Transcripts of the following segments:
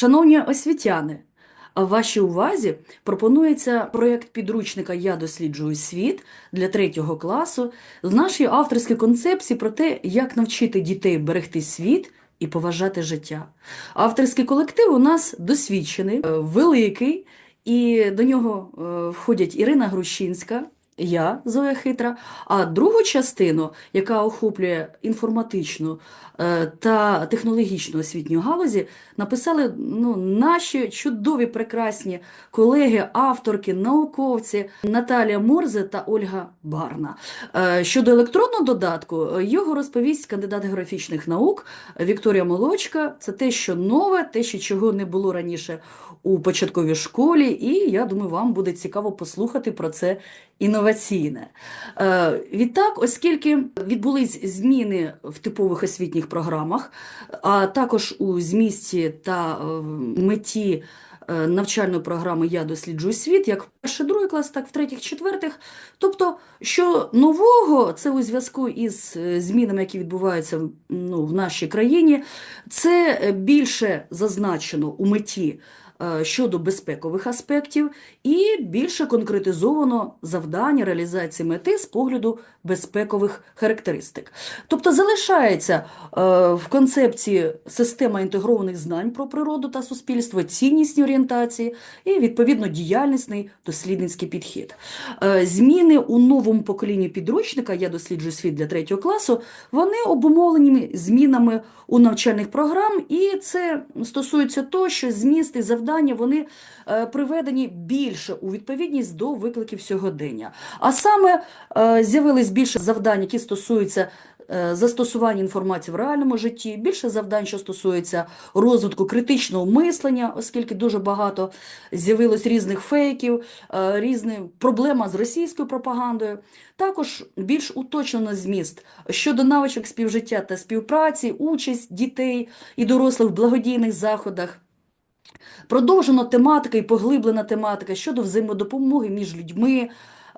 Шановні освітяни, в вашій увазі пропонується проєкт підручника Я досліджую світ для третього класу з нашої авторської концепції про те, як навчити дітей берегти світ і поважати життя. Авторський колектив у нас досвідчений, е, великий, і до нього е, входять Ірина Грущинська. Я, Зоя Хитра, а другу частину, яка охоплює інформатичну е, та технологічну освітню галузі, написали ну, наші чудові прекрасні колеги, авторки, науковці Наталія Морзе та Ольга Барна. Е, Щодо електронного додатку, його розповість кандидат географічних наук Вікторія Молочка. Це те, що нове, те, що чого не було раніше у початковій школі, і я думаю, вам буде цікаво послухати про це інноваційне. Е, Відтак, оскільки відбулись зміни в типових освітніх програмах, а також у змісті та е, меті е, навчальної програми Я досліджую світ, як в перший другий клас, так в третіх, четвертих. Тобто, що нового, це у зв'язку із змінами, які відбуваються ну, в нашій країні, це більше зазначено у меті щодо безпекових аспектів і більше конкретизовано завдання реалізації мети з погляду безпекових характеристик. Тобто залишається е, в концепції система інтегрованих знань про природу та суспільство, ціннісні орієнтації і відповідно діяльнісний дослідницький підхід. Е, Зміни у новому поколінні підручника Я досліджую світ для третього класу, вони обумовлені змінами у навчальних програм, і це стосується того, що зміст і завдання вони е, приведені більше у відповідність до викликів сьогодення. А саме е, з'явились більше завдань, які стосуються е, застосування інформації в реальному житті, більше завдань, що стосується розвитку критичного мислення, оскільки дуже багато з'явилось різних фейків, різні проблема з російською пропагандою. Також більш уточнено зміст щодо навичок співжиття та співпраці, участь дітей і дорослих в благодійних заходах. Продовжена тематика і поглиблена тематика щодо взаємодопомоги між людьми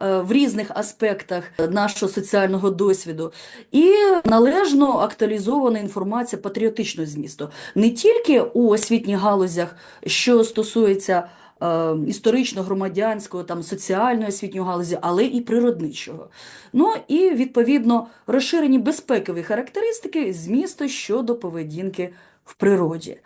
е, в різних аспектах нашого соціального досвіду, і належно актуалізована інформація патріотичного змісту не тільки у освітніх галузях, що стосується е, історично громадянського, там соціальної освітньої галузі, але і природничого. Ну і відповідно розширені безпекові характеристики змісту щодо поведінки в природі.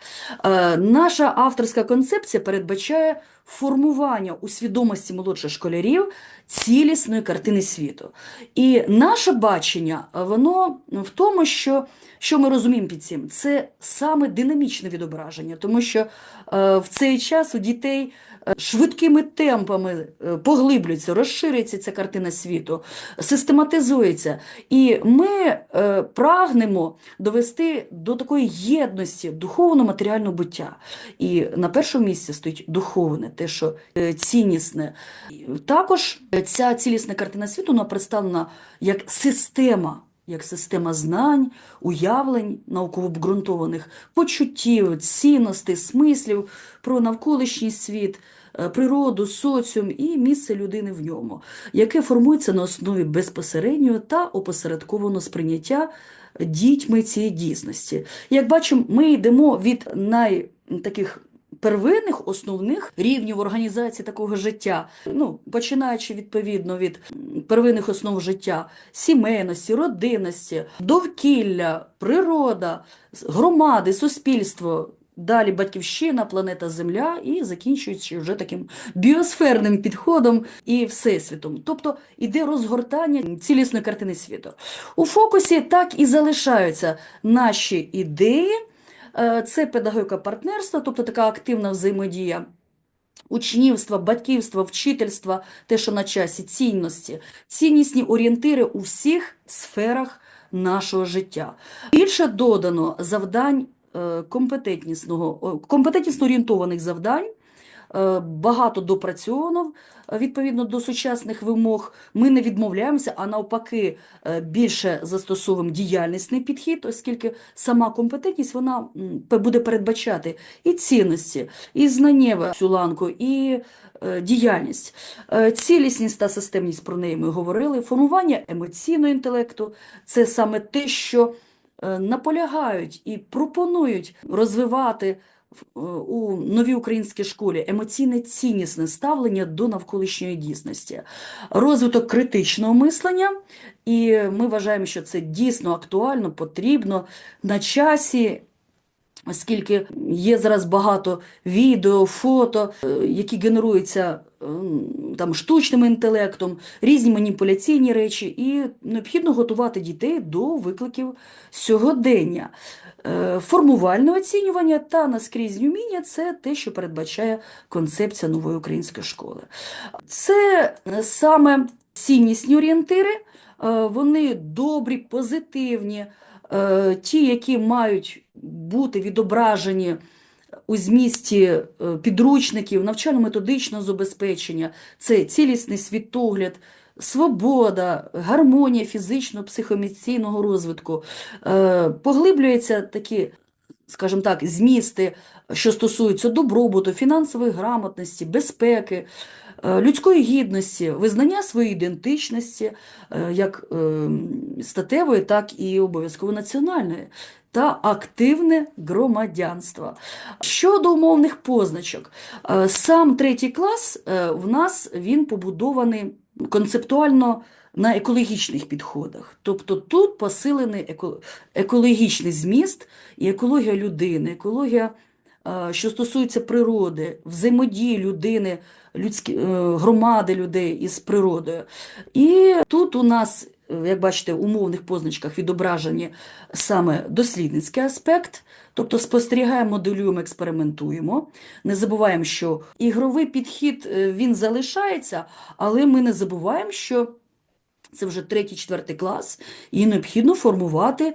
Е, Наша авторська концепція передбачає формування у свідомості молодших школярів цілісної картини світу. І наше бачення, е, воно в тому, що, що ми розуміємо під цим, це саме динамічне відображення, тому що е, в цей час у дітей е, швидкими темпами поглиблюється, розширюється ця картина світу, систематизується. І ми прагнемо довести до такої єдності духовно-матеріального буття. І на першому місці стоїть духовне, те, що е, ціннісне. Також ця цілісна картина світу вона представлена як система. Як система знань, уявлень, науково обґрунтованих, почуттів, цінностей, смислів про навколишній світ, е, природу, соціум і місце людини в ньому, яке формується на основі безпосереднього та опосередкованого сприйняття дітьми цієї дійсності. Як бачимо, ми йдемо від най таких первинних основних рівнів організації такого життя, ну починаючи відповідно від первинних основ життя, сімейності, родинності, довкілля, природа, громади, суспільство. Далі батьківщина, планета Земля і закінчуючи вже таким біосферним підходом і всесвітом. Тобто іде розгортання цілісної картини світу. У фокусі так і залишаються наші ідеї. Е, Це педагогіка партнерства, тобто така активна взаємодія. Учнівства, батьківства, вчительства, те, що на часі, цінності, ціннісні орієнтири у всіх сферах нашого життя. Більше додано завдань компетентнісного, компетентнісно орієнтованих завдань, багато допрацьовано е, відповідно до сучасних вимог. Ми не відмовляємося, а навпаки, е, більше застосовуємо діяльнісний підхід, оскільки сама компетентність вона буде передбачати і цінності, і знання цю ланку, і е, діяльність. Е, Цілісність та системність про неї ми говорили. Формування емоційного інтелекту це саме те, що е, наполягають і пропонують розвивати е, у новій українській школі емоційне ціннісне ставлення до навколишньої дійсності, розвиток критичного мислення, і ми вважаємо, що це дійсно актуально, потрібно на часі. Оскільки є зараз багато відео, фото, е, які генеруються там штучним інтелектом, різні маніпуляційні речі, і необхідно готувати дітей до викликів сьогодення. Е, Формувальне оцінювання та наскрізні вміння це те, що передбачає концепція нової української школи. Це саме ціннісні орієнтири, е, вони добрі, позитивні, е, ті, які мають бути відображені у змісті е, підручників, навчально-методичного забезпечення, це цілісний світогляд, свобода, гармонія фізичного, психоемоційного розвитку, Е, поглиблюються такі, скажімо так, змісти, що стосуються добробуту, фінансової грамотності, безпеки, е, людської гідності, визнання своєї ідентичності, як е, статевої, так і обов'язково національної, та активне громадянство. Щодо умовних позначок, е, сам третій клас е, в нас він побудований концептуально на екологічних підходах. Тобто тут посилений екологічний зміст і екологія людини, екологія, е, що стосується природи, взаємодії людини, людські, громади людей із природою. І тут у нас, як бачите, в умовних позначках відображені саме дослідницький аспект, тобто спостерігаємо, моделюємо, експериментуємо. Не забуваємо, що ігровий підхід е, він залишається, але ми не забуваємо, що це вже третій, четвертий клас, і необхідно формувати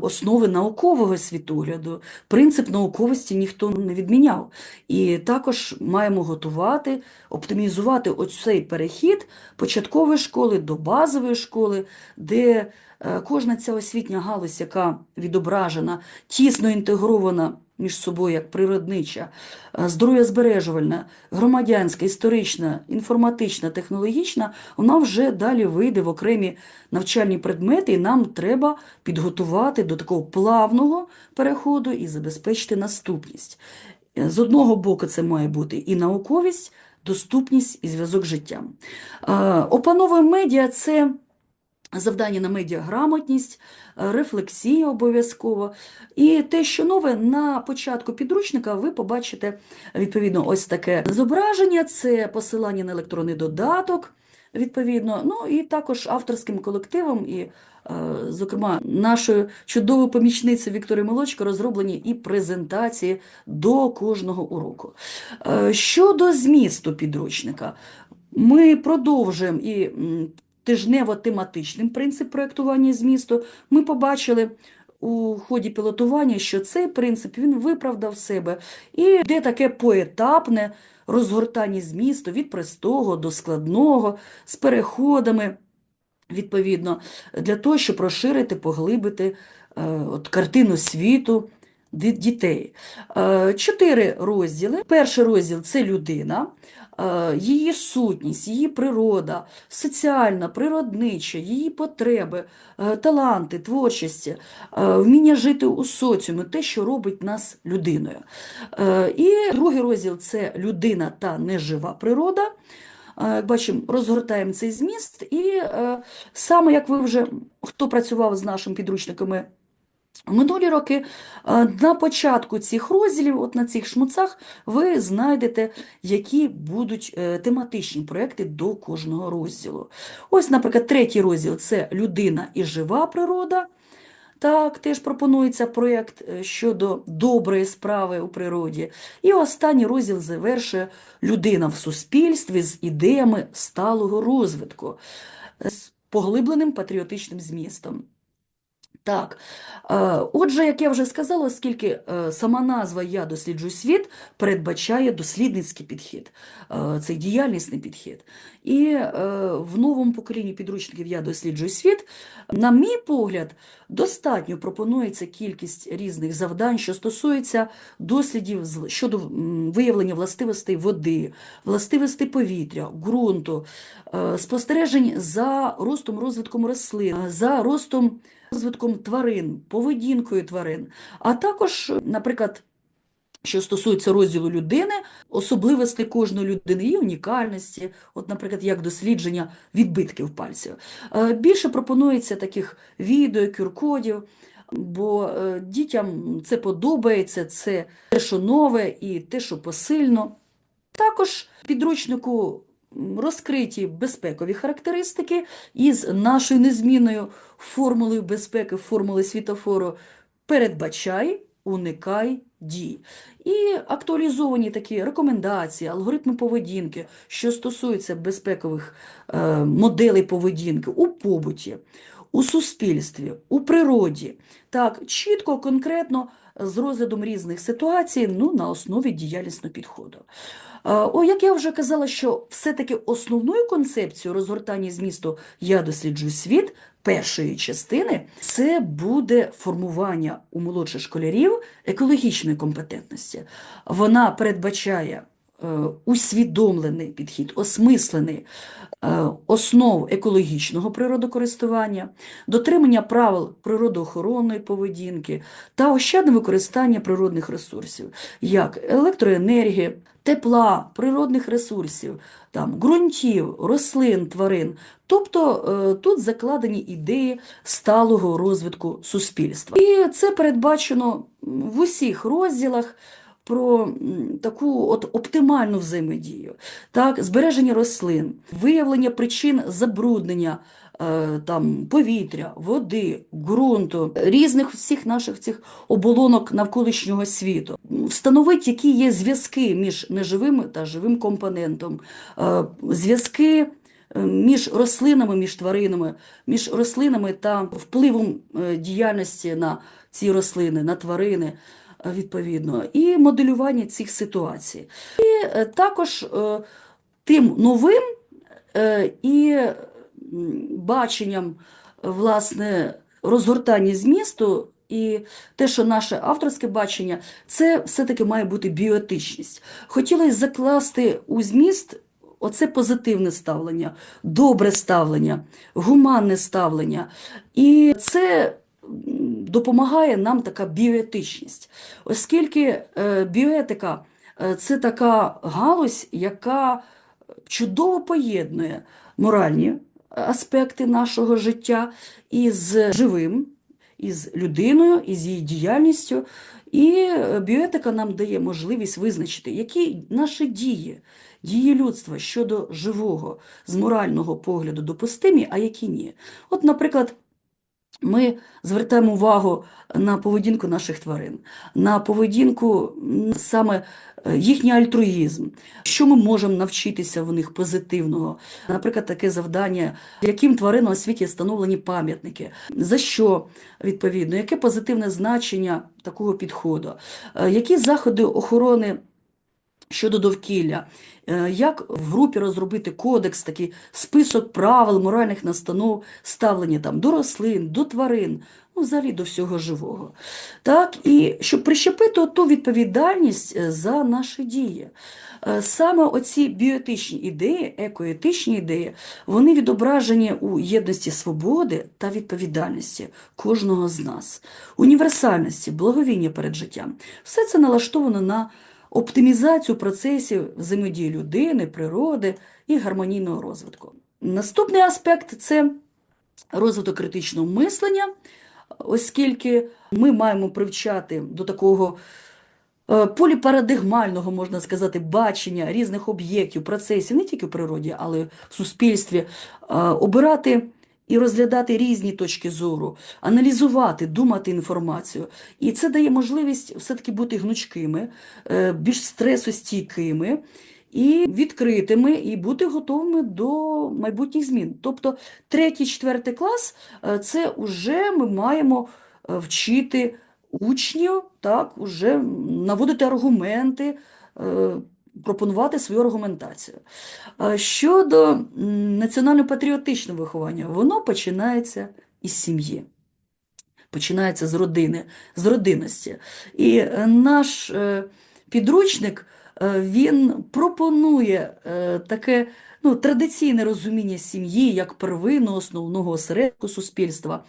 основи наукового світогляду. Принцип науковості ніхто не відміняв. І також маємо готувати, оптимізувати оцей перехід початкової школи до базової школи, де е, кожна ця освітня галузь, яка відображена, тісно інтегрована між собою як природнича, е, здоров'язбережувальна, громадянська, історична, інформатична, технологічна, вона вже далі вийде в окремі навчальні предмети, і нам треба підготувати до такого плавного переходу і забезпечити наступність. Е, З одного боку, це має бути і науковість, доступність і зв'язок з життям. Е, медіа це завдання на медіаграмотність, е, рефлексія обов'язково. І те, що нове, на початку підручника ви побачите відповідно ось таке зображення, це посилання на електронний додаток. Відповідно, ну і також авторським колективом, і, е, зокрема, нашою чудовою помічницею Вікторією Молочко розроблені і презентації до кожного уроку. Е, Щодо змісту підручника, ми продовжуємо і тижнево-тематичним принцип проєктування змісту. Ми побачили у ході пілотування, що цей принцип він виправдав себе. І йде таке поетапне розгортання змісту від простого до складного, з переходами, відповідно, для того, щоб розширити, поглибити е, от, картину світу дітей. Е, Чотири розділи. Перший розділ це людина, її сутність, її природа, соціальна, природнича, її потреби, е, таланти, творчості, е, вміння жити у соціумі, те, що робить нас людиною. Е, І другий розділ це людина та нежива природа. Е, Як бачимо, розгортаємо цей зміст, і е, саме як ви вже хто працював з нашими підручниками минулі роки, е, на початку цих розділів, от на цих шмуцах, ви знайдете, які будуть е, тематичні проекти до кожного розділу. Ось, наприклад, третій розділ це людина і жива природа. Так, теж пропонується проєкт е, щодо доброї справи у природі. І останній розділ завершує людина в суспільстві з ідеями сталого розвитку, з поглибленим патріотичним змістом. Так, е, отже, як я вже сказала, оскільки е, сама назва Я досліджую світ передбачає дослідницький підхід, е, цей діяльнісний підхід. І в новому поколінні підручників Я досліджую світ, на мій погляд, достатньо пропонується кількість різних завдань, що стосуються дослідів щодо виявлення властивостей води, властивостей повітря, ґрунту, спостережень за ростом розвитком рослин, за ростом розвитком тварин, поведінкою тварин, а також, наприклад, що стосується розділу людини, особливостей кожної людини, її унікальності, от, наприклад, як дослідження відбитків пальців. Е, Більше пропонується таких відео, QR-кодів, бо е, дітям це подобається, це те, що нове і те, що посильно. Також підручнику розкриті безпекові характеристики із нашою незмінною формулою безпеки, формули світофору передбачай, уникай дій. І актуалізовані такі рекомендації, алгоритми поведінки, що стосуються безпекових е, моделей поведінки у побуті, у суспільстві, у природі. Так, чітко, конкретно з розглядом різних ситуацій ну, на основі діяльнісного підходу. Е, О, як я вже казала, що все-таки основною концепцією розгортання змісту Я досліджую світ першої частини це буде формування у молодших школярів екологічної компетентності. Вона передбачає усвідомлений підхід, осмислений е, основ екологічного природокористування, дотримання правил природоохоронної поведінки та ощадне використання природних ресурсів, як електроенергії, тепла, природних ресурсів, там, ґрунтів, рослин, тварин. Тобто е, тут закладені ідеї сталого розвитку суспільства. І це передбачено в усіх розділах про таку от оптимальну взаємодію, так, збереження рослин, виявлення причин забруднення е, там, повітря, води, ґрунту, різних всіх наших цих оболонок навколишнього світу. Встановить, які є зв'язки між неживим та живим компонентом, е, зв'язки е, між рослинами, між тваринами, між рослинами та впливом діяльності на ці рослини, на тварини. Відповідно, і моделювання цих ситуацій. І е, також е, тим новим е, і баченням власне розгортання змісту і те, що наше авторське бачення, це все-таки має бути біоетичність. Хотілося закласти у зміст оце позитивне ставлення, добре ставлення, гуманне ставлення. І це допомагає нам така біоетичність, оскільки е, біоетика е, це така галузь, яка чудово поєднує моральні аспекти нашого життя із живим, із людиною, із її діяльністю. І е, біоетика нам дає можливість визначити, які наші дії, дії людства щодо живого з морального погляду допустимі, а які ні. От, наприклад, ми звертаємо увагу на поведінку наших тварин, на поведінку саме е, їхній альтруїзм, що ми можемо навчитися в них позитивного. Наприклад, таке завдання, яким тваринам у світі встановлені пам'ятники, за що відповідно, яке позитивне значення такого підходу, Е, які заходи охорони. Щодо довкілля, Е, як в групі розробити кодекс, такий список правил, моральних настанов, ставлення там до рослин, до тварин, ну, взагалі до всього живого. Так, і щоб прищепити ту відповідальність е, за наші дії. Е, Саме оці біоетичні ідеї, екоетичні ідеї, вони відображені у єдності свободи та відповідальності кожного з нас, універсальності, благовіння перед життям. Все це налаштовано на оптимізацію процесів взаємодії людини, природи і гармонійного розвитку. Наступний аспект це розвиток критичного мислення, оскільки ми маємо привчати до такого е, поліпарадигмального, можна сказати, бачення різних об'єктів, процесів, не тільки в природі, але в суспільстві, е, обирати і розглядати різні точки зору, аналізувати, думати інформацію. І це дає можливість все-таки бути гнучкими, е, більш стресостійкими і відкритими, і бути готовими до майбутніх змін. Тобто третій, четвертий клас е, це вже ми маємо е, вчити учнів, так, уже наводити аргументи, пропонувати свою аргументацію. Щодо національно-патріотичного виховання, воно починається із сім'ї. Починається з родини, з родинності. І е, наш е, підручник е, він пропонує таке ну, традиційне розуміння сім'ї як первинного основного осередку суспільства,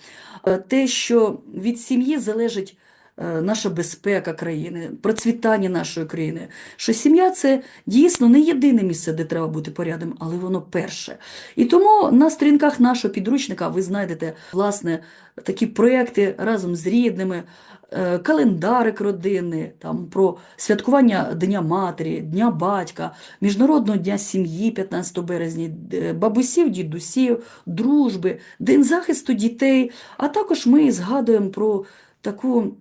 те, що від сім'ї залежить наша безпека країни, процвітання нашої країни. Що сім'я це дійсно не єдине місце, де треба бути порядним, але воно перше. І тому на сторінках нашого підручника ви знайдете власне такі проекти разом з рідними, е, календарик родини, там про святкування Дня матері, Дня батька, Міжнародного дня сім'ї 15 березня, е, бабусів, дідусів, дружби, День захисту дітей. А також ми згадуємо про таку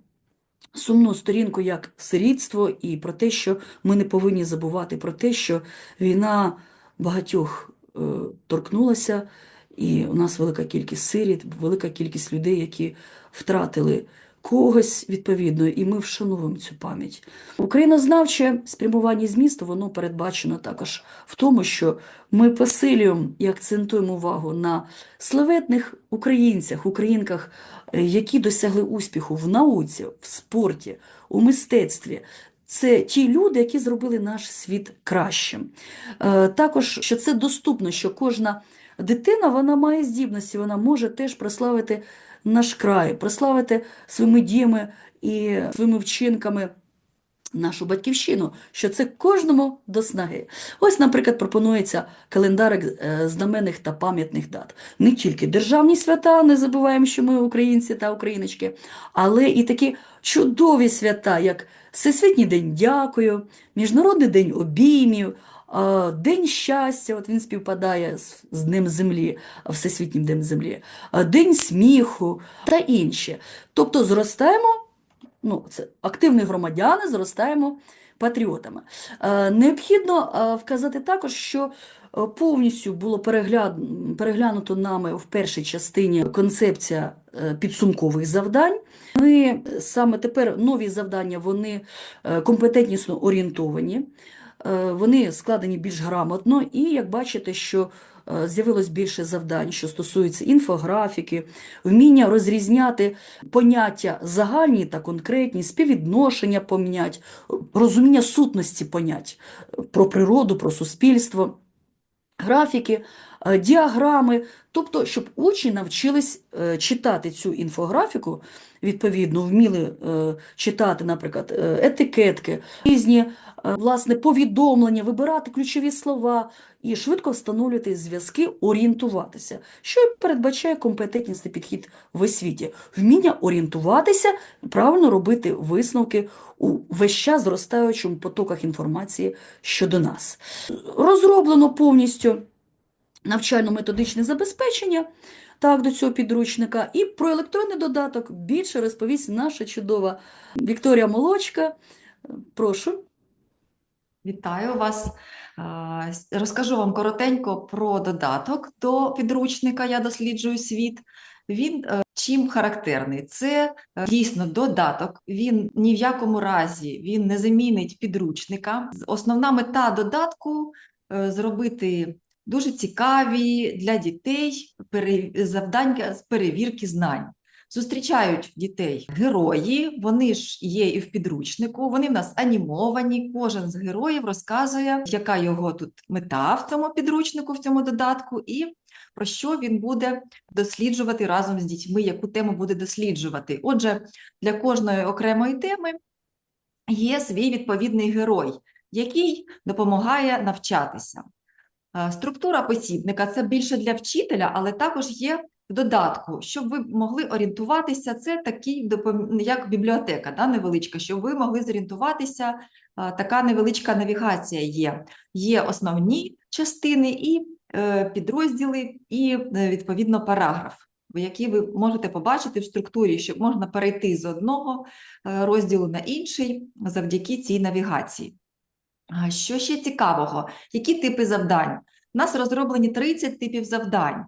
сумну сторінку, як сирітство, і про те, що ми не повинні забувати про те, що війна багатьох е, торкнулася, і у нас велика кількість сиріт, велика кількість людей, які втратили когось відповідно, і ми вшановуємо цю пам'ять. Українознавче спрямування змісту воно передбачено також в тому, що ми посилюємо і акцентуємо увагу на славетних українцях, українках, е, які досягли успіху в науці, в спорті, у мистецтві. Це ті люди, які зробили наш світ кращим. Е, Також, що це доступно, що кожна дитина вона має здібності, вона може теж прославити наш край, прославити своїми діями і своїми вчинками нашу батьківщину, що це кожному до снаги. Ось, наприклад, пропонується календарик е, знаменних та пам'ятних дат. Не тільки державні свята, не забуваємо, що ми українці та україночки, але і такі чудові свята, як Всесвітній день дякую, Міжнародний день обіймів, День щастя, от він співпадає з, Днем Землі, Всесвітнім Днем Землі, День сміху та інші. Тобто зростаємо, ну, це активні громадяни, зростаємо патріотами. Необхідно вказати також, що повністю було переглянуто нами в першій частині концепція е, підсумкових завдань. Ми саме тепер нові завдання, вони е, компетентнісно орієнтовані. Е, Вони складені більш грамотно, і як бачите, що е, з'явилось більше завдань, що стосується інфографіки, вміння розрізняти поняття загальні та конкретні, співвідношення понять, розуміння сутності понять е, про природу, про суспільство, графіки, діаграми, тобто, щоб учні навчились е, читати цю інфографіку, відповідно, вміли е, читати, наприклад, е, етикетки, різні е, власне повідомлення, вибирати ключові слова і швидко встановлювати зв'язки, орієнтуватися, що передбачає компетентнісний підхід в освіті, вміння орієнтуватися, правильно робити висновки у весь час зростаючому потоках інформації щодо нас. Розроблено повністю навчально-методичне забезпечення так, до цього підручника. І про електронний додаток більше розповість наша чудова Вікторія Молочка. Прошу. Вітаю вас. Розкажу вам коротенько про додаток до підручника Я досліджую світ. Він е, чим характерний? Це е, дійсно додаток. Він ні в якому разі він не замінить підручника. Основна мета додатку е, зробити дуже цікаві для дітей завдання з перевірки знань. Зустрічають дітей герої, вони ж є і в підручнику, вони в нас анімовані. Кожен з героїв розказує, яка його тут мета в цьому підручнику, в цьому додатку, і про що він буде досліджувати разом з дітьми, яку тему буде досліджувати. Отже, для кожної окремої теми є свій відповідний герой, який допомагає навчатися. Е, Структура посібника це більше для вчителя, але також є в додатку, щоб ви могли орієнтуватися. Це такий як бібліотека, да, невеличка, щоб ви могли зорієнтуватися. е, Така невеличка навігація є. Є основні частини і е, підрозділи, і відповідно параграф, які ви можете побачити в структурі, щоб можна перейти з одного розділу на інший завдяки цій навігації. Що ще цікавого? Які типи завдань? У нас розроблені 30 типів завдань.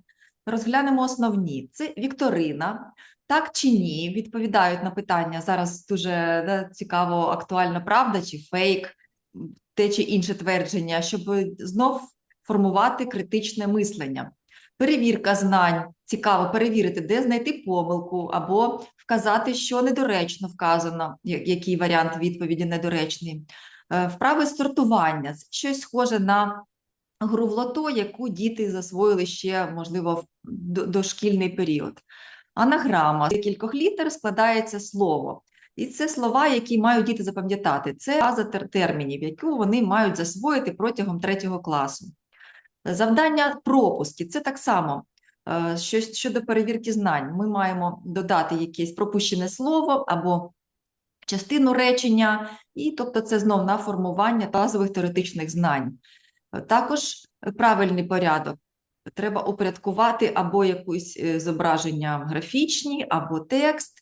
Розглянемо основні. Це вікторина. Так чи ні? Відповідають на питання. Зараз дуже да, цікаво, актуальна правда чи фейк, те чи інше твердження, щоб знов формувати критичне мислення. Перевірка знань. Цікаво перевірити, де знайти помилку, або вказати, що недоречно вказано, який варіант відповіді недоречний. Е, Вправи сортування це щось схоже на гру в лото, яку діти засвоїли ще, можливо, в дошкільний період. Анаграма з кількох літер складається слово. І це слова, які мають діти запам'ятати. Це база термінів, яку вони мають засвоїти протягом третього класу. Завдання пропуски це так само. е, Що, щодо перевірки знань, ми маємо додати якесь пропущене слово або частину речення, і тобто це знов на формування базових теоретичних знань. Також правильний порядок. Треба упорядкувати або якусь е, зображення графічні, або текст,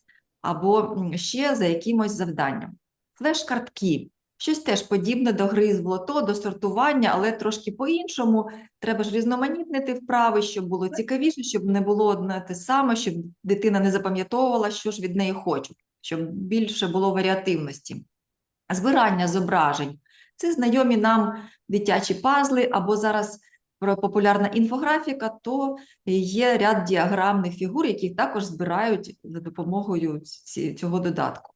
або ще за якимось завданням. Флеш-картки. Щось теж подібне до гри з лото, до сортування, але трошки по-іншому. Треба ж різноманітнити вправи, щоб було цікавіше, щоб не було одне те саме, щоб дитина не запам'ятовувала, що ж від неї хочуть, щоб більше було варіативності. Збирання зображень. Це знайомі нам дитячі пазли, або зараз популярна інфографіка, то є ряд діаграмних фігур, які також збирають за допомогою цього додатку.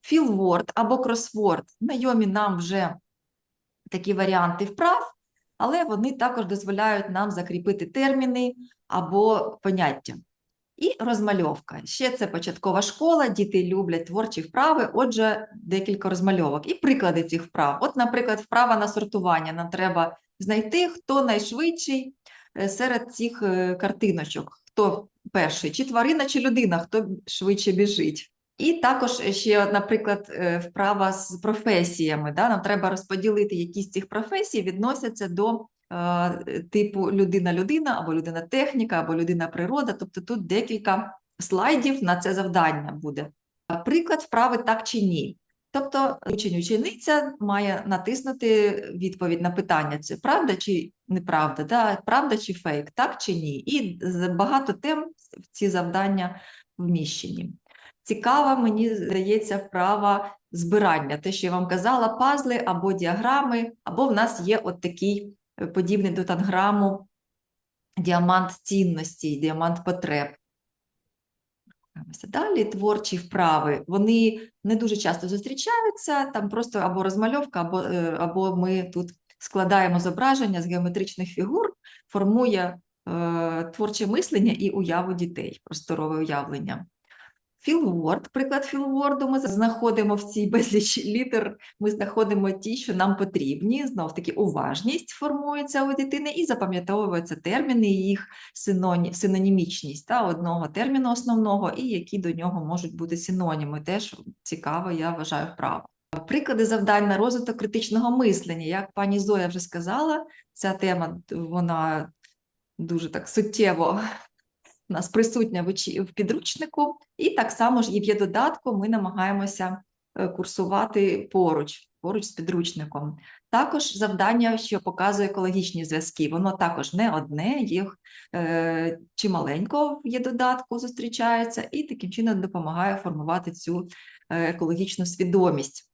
Філворд або кросворд знайомі нам вже такі варіанти вправ, але вони також дозволяють нам закріпити терміни або поняття. І розмальовка. Ще це початкова школа, діти люблять творчі вправи, отже, декілька розмальовок. І приклади цих вправ. От, наприклад, вправа на сортування. Нам треба знайти, хто найшвидший е, серед цих е, картиночок, хто перший, чи тварина, чи людина, хто швидше біжить. І також ще, наприклад, е, вправа з професіями. Да? Нам треба розподілити, які з цих професій відносяться до типу людина-людина, або людина-техніка, або людина-природа. Тобто тут декілька слайдів на це завдання буде. Приклад вправи так чи ні. Тобто учень-учениця має натиснути відповідь на питання: це правда чи неправда, да? правда чи фейк, так чи ні. І багато тем в ці завдання вміщені. Цікава, мені здається, вправа збирання. Те, що я вам казала, пазли або діаграми, або в нас є от такий подібний до танграму діамант цінності, діамант потреб. Далі творчі вправи. Вони не дуже часто зустрічаються, там просто або розмальовка, або, е, або ми тут складаємо зображення з геометричних фігур, формує е, творче мислення і уяву дітей, просторове уявлення. Філворд, приклад філворду ми знаходимо в цій безліч літер, ми знаходимо ті, що нам потрібні. Знов таки уважність формується у дитини і запам'ятовуються терміни, їх синоні, синонімічність та, одного терміну основного, і які до нього можуть бути синоніми. Теж цікаво, я вважаю, вправо. Приклади завдань на розвиток критичного мислення. Як пані Зоя вже сказала, ця тема вона дуже так суттєво у нас присутня в, підручнику, і так само ж і в є додатку ми намагаємося е, курсувати поруч, поруч з підручником. Також завдання, що показує екологічні зв'язки, воно також не одне, їх е, чималенько в є додатку зустрічається, і таким чином допомагає формувати цю е, екологічну свідомість.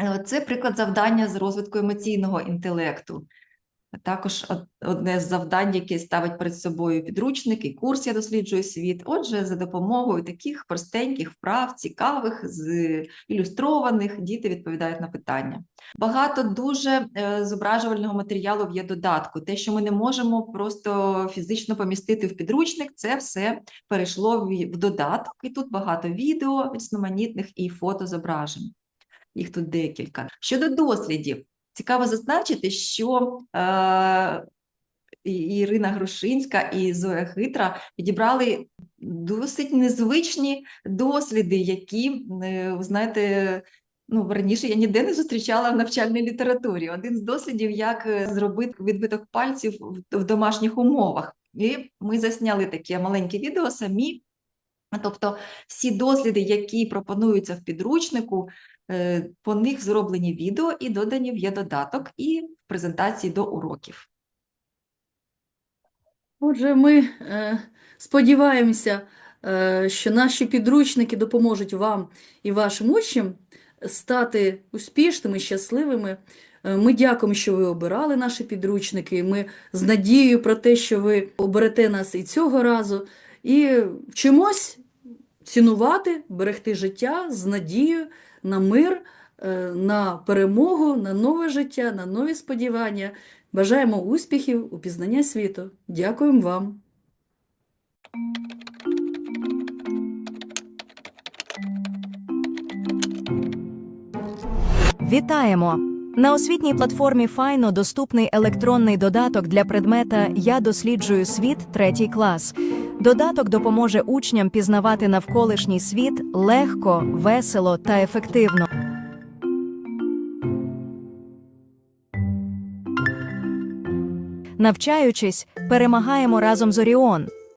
Е, Це приклад завдання з розвитку емоційного інтелекту. Також одне з завдань, яке ставить перед собою підручник і курс «Я досліджую світ». Отже, за допомогою таких простеньких вправ, цікавих, з ілюстрованих, діти відповідають на питання. Багато дуже е, зображувального матеріалу є додатку. Те, що ми не можемо просто фізично помістити в підручник, це все перейшло в, додаток, і тут багато відео різноманітних і фотозображень. Їх тут декілька. Щодо дослідів, цікаво зазначити, що е, Ірина Грушинська і Зоя Хитра підібрали досить незвичні досліди, які, е, ви знаєте, ну, раніше я ніде не зустрічала в навчальній літературі. Один з дослідів, як е, зробити відбиток пальців в- домашніх умовах. І ми засняли таке маленьке відео самі. Тобто всі досліди, які пропонуються в підручнику, по них зроблені відео і додані в є додаток і в презентації до уроків. Отже, ми е, сподіваємося, е, що наші підручники допоможуть вам і вашим учням стати успішними, щасливими. Е, Ми дякуємо, що ви обирали наші підручники. Ми з надією про те, що ви оберете нас і цього разу. І вчимось цінувати, берегти життя з надією на мир, е, на перемогу, на нове життя, на нові сподівання. Бажаємо успіхів у пізнання світу. Дякуємо вам. Вітаємо! На освітній платформі Файно доступний електронний додаток для предмета Я досліджую світ третій клас. Додаток допоможе учням пізнавати навколишній світ легко, весело та ефективно. Навчаючись, перемагаємо разом з Оріон.